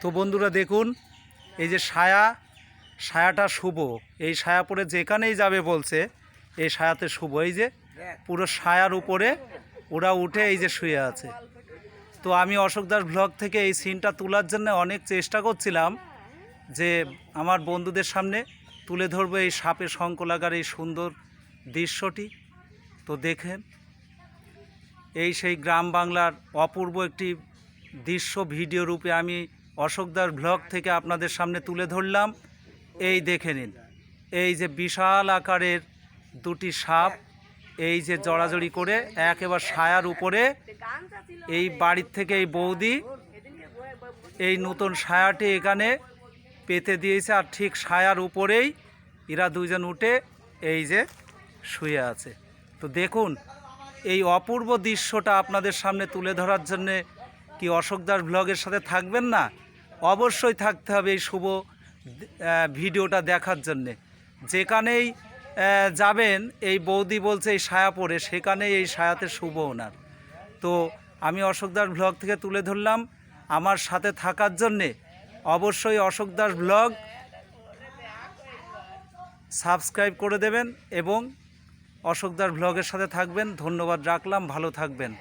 তো বন্ধুরা দেখুন, এই যে সায়া, সায়াটা শুভ। এই সায়া পরে যেখানেই যাবে বলছে, এই সায়াতে শুভ। এই যে পুরো সায়ার উপরে ওরা উঠে এই যে শুয়ে আছে। তো আমি অশোক দাস ব্লগ থেকে এই সিনটা তোলার জন্য অনেক চেষ্টা করছিলাম যে আমার বন্ধুদের সামনে তুলে ধরবো এই সাপে শঙ্কলাগার এই সুন্দর দৃশ্যটি। তো দেখেন, এই সেই গ্রাম বাংলার অপূর্ব একটি দৃশ্য ভিডিও রূপে আমি অশোক দাস ব্লগ থেকে আপনাদের সামনে তুলে ধরলাম। এই দেখে নিন, এই যে বিশাল আকারের দুটি সাপ, এই যে জড়াজড়ি করে একেবারে সায়ার উপরে, এই বাড়ির থেকে এই বৌদি, এই নতুন সায়াটি এখানে পেতে দিয়েছে আর ঠিক সায়ার উপরেই এরা দুজন উঠে এই যে শুয়ে আছে। তো দেখুন, এই অপূর্ব দৃশ্যটা আপনাদের সামনে তুলে ধরার জন্যে কি অশোকদার ব্লগের সাথে থাকবেন না? অবশ্যই থাকতে হবে এই শুভ ভিডিওটা দেখার জন্যে। যেখানেই যাবেন, এই বৌদি বলছে এই সায়া পরে সেখানেই এই সায়াতে শুভ ওনার। তো আমি অশোক দাস ব্লগ থেকে তুলে ধরলাম। আমার সাথে থাকার জন্যে অবশ্যই অশোক দাস ব্লগ সাবস্ক্রাইব করে দেবেন এবং অশোক দাস ব্লগের সাথে থাকবেন। ধন্যবাদ রাখলাম, ভালো থাকবেন।